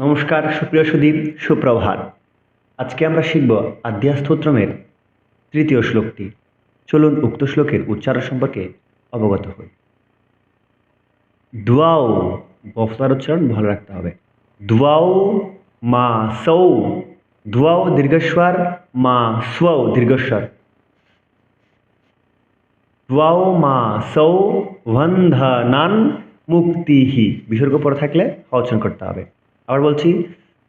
নমস্কার, সুপ্রিয় সুদীপ, সুপ্রভাত। আজকে আমরা শিখব আদ্যাস্তোত্রমের তৃতীয় শ্লোকটি। চলুন উক্ত শ্লোকের উচ্চারণ সম্পর্কে অবগত হই। দুয়াও বফতার উচ্চারণ ভালো রাখতে হবে। দুয়াও, মা সৌ। দুয়াও, দীর্ঘস্বর, মা স্বৌ, দীর্ঘস্বর। দ্বাও মা সৌ, বন্ধনান মুক্তিহি। বিসর্গ পরে থাকলে অচন করতে হবে। আবার বলছি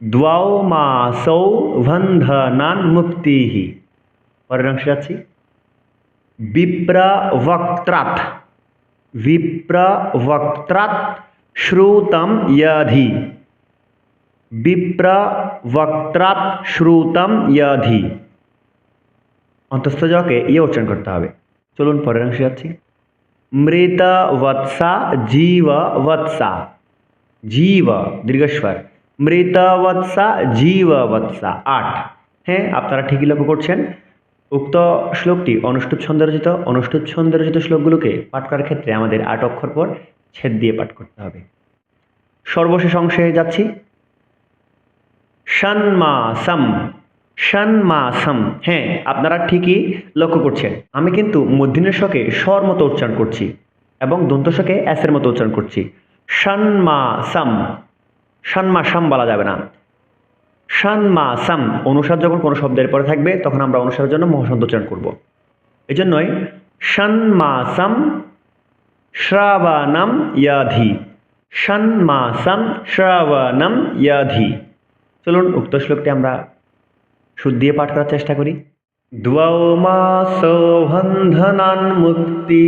দ্বাও মা সৌ বন্ধনান মুক্তিহি পরের অংশে যাচ্ছি বিপ্রবক্ত্রাৎ বিপ্রবক্ত্রাৎ শ্রুতম ইয়াধি বিপ্রবক্ত্রাৎ শ্রুতম ইয়াধি অন্তস্থ জকে ইয়ে উচ্চারণ করতে হবে চলুন পরের অংশে যাচ্ছি মৃত বৎসা জীব বৎসা জীব দীর্ঘস্বর মৃত বৎসা জীব বৎসা আট। হ্যাঁ আপনারা ঠিকই লক্ষ্য করছেন। উক্ত শ্লোকটি অনুষ্ঠুপ ছন্দে রচিত। অনুষ্ঠুপ ছন্দে রচিত শ্লোকগুলোকে পাঠ করার ক্ষেত্রে আমাদের আট অক্ষর পর ছেদ দিয়ে পাঠ করতে হবে। সর্বশেষ অংশে যাচ্ছি। ষণ্মাসম ষণ্মাসম হ্যাঁ আপনারা ঠিকই লক্ষ্য করছেন। আমি কিন্তু মধ্যিনের শকে স্বর মতো উচ্চারণ করছি এবং দন্তশকে অ্যাসের মতো উচ্চারণ করছি। ষণ্মাসম ষণ্মাসম বলা যাবে না। ষণ্মাসম অনুসার যখন কোনো শব্দের পরে থাকবে, তখন আমরা অনুসারের জন্য মহাসন্ত উচ্চারণ করব। এই জন্যই ষণ্মাসম শ্রাবণম ইয়াধি। ষণ্মাসম শ্রাবণম ইয়াধি। চলুন উক্ত শ্লোকটি আমরা সুদ দিয়ে পাঠ করার চেষ্টা করি। দ্বৌ মাস বন্ধনান মুক্তি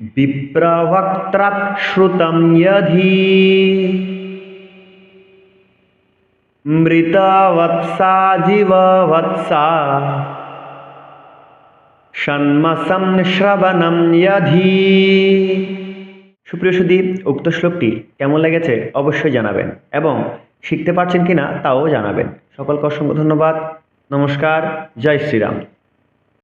বিপ্রবক্ত্রাৎ শ্রুতম যধি। মৃতবৎসা, জীববৎসা। ষণ্মসম শ্রবণম যধি। সুপ্রিয় সুদীপ, উক্ত শ্লোকটি কেমন লেগেছে অবশ্যই জানাবেন এবং শিখতে পারছেন কিনা তাও জানাবেন। সকলকে অসংখ্য ধন্যবাদ। নমস্কার, জয় শ্রীরাম।